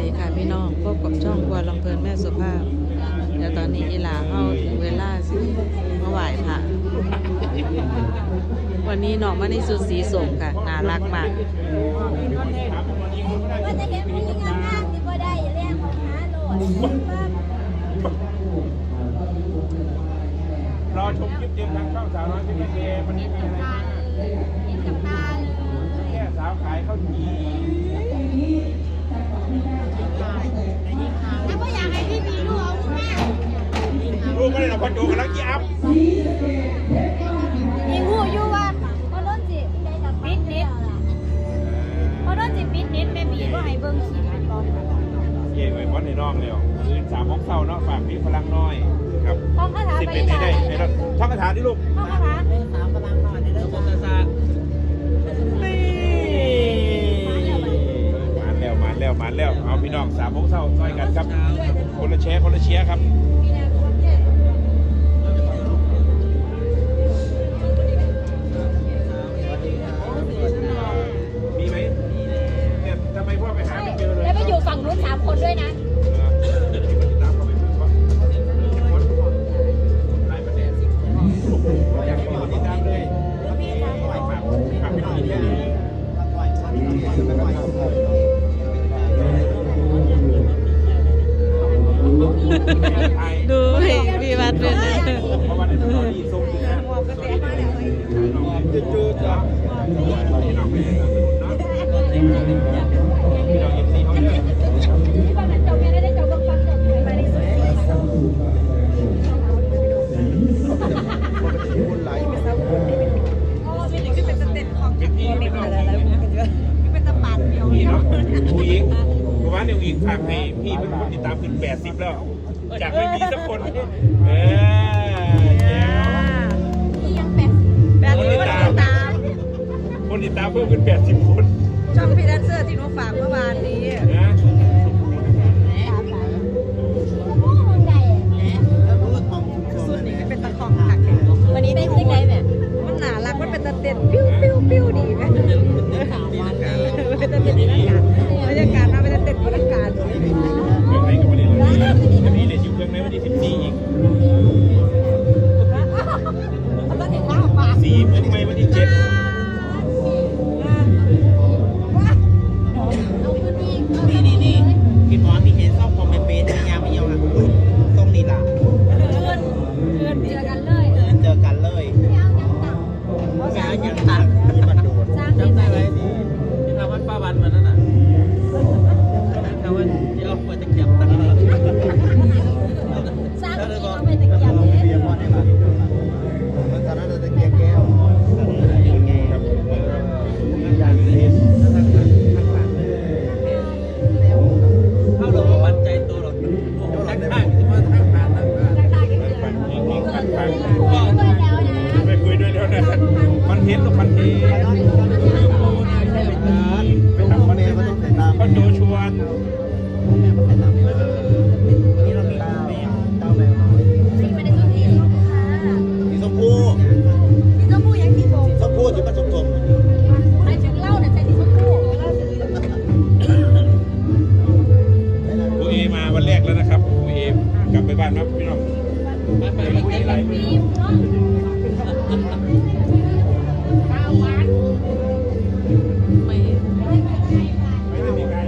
ดีค่ะพี่น้องพบกับช่องครัวลำเพลินแม่สุภาพเดี๋ยวตอนนี้อีหลาเข้าถึงเวลาสิมาไหว้พระวันนี้น้องมาในสุดสีสมค่ะน่ารักมากว่าจะเห็นผู้หญิงงามๆที่บ่ได้อย่าเรียกของหาโหลดปั๊บรอชมคลิปเต็มทางช่องสาวน้อยที่เป็นเดวันนี้มีอะไรมาเห็นกับตาเลยแค่สาวขายข้าวจี อลในน้องเร็วคืนสามโมงเช้าเนาะฝากพี่พลังน้อยครับท่องคาถาสิบไปเอ็ดอีได้หลาได้ได้แล้วท่องคาถาดิลูกท่องคาถานี่มาแล้วมาแล้วมาแล้วเอาพี่น้องสามโมงเช้าซอยกันครับคนละแชร์คนละเชียร์ครับ ดูให้พี่วัดเป็นจู่ๆจะพี่น้องไม่ได้สนับสนุนเนาะพี่น้องยินดีเขาเนี่ยที่บ้านนั้นจ้าแม่ได้เจ้าเบิ่งฟังเจ้าไปในสุดเป็นพี่เป็นน้องพี่เนาะผู้หญิงเพราะว่าเนี่ยผู้หญิงฝากให้พี่เป็นคนติดตามขึ้น80แล้ว จากไม่มีสักคนเออแจ๋วที่ยังแปดแบบนี้มันติดตามคนติดตามเพิ่มขึ้น80 คนช่องพี่แดนเซอร์ที่หนูฝากเมื่อวานนี้นะสามหลายโอ้โหใหญ่สุดนี้ก็เป็นตะของหักวันนี้ได้ที่ไหนแม่มันน่ารักมันเป็นตะเต้นปิ้วปิ้วปิ้วดีไหม บ้านนะพี่น้องไปไปคุยอะไรฟิล์มเนาะตาหวานไม่ไม่ได้มีใคร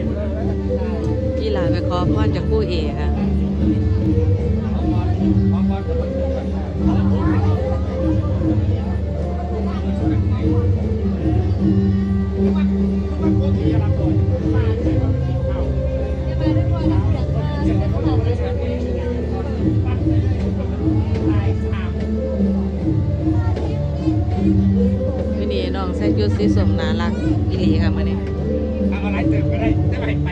อีหลาไปขอพรจากผู้เอกค่ะ ส่ชุดสีสมน่ารักอีหลีค่ะมื่อนี้ เอาอะไรเติมก็ได้ได้ไปไป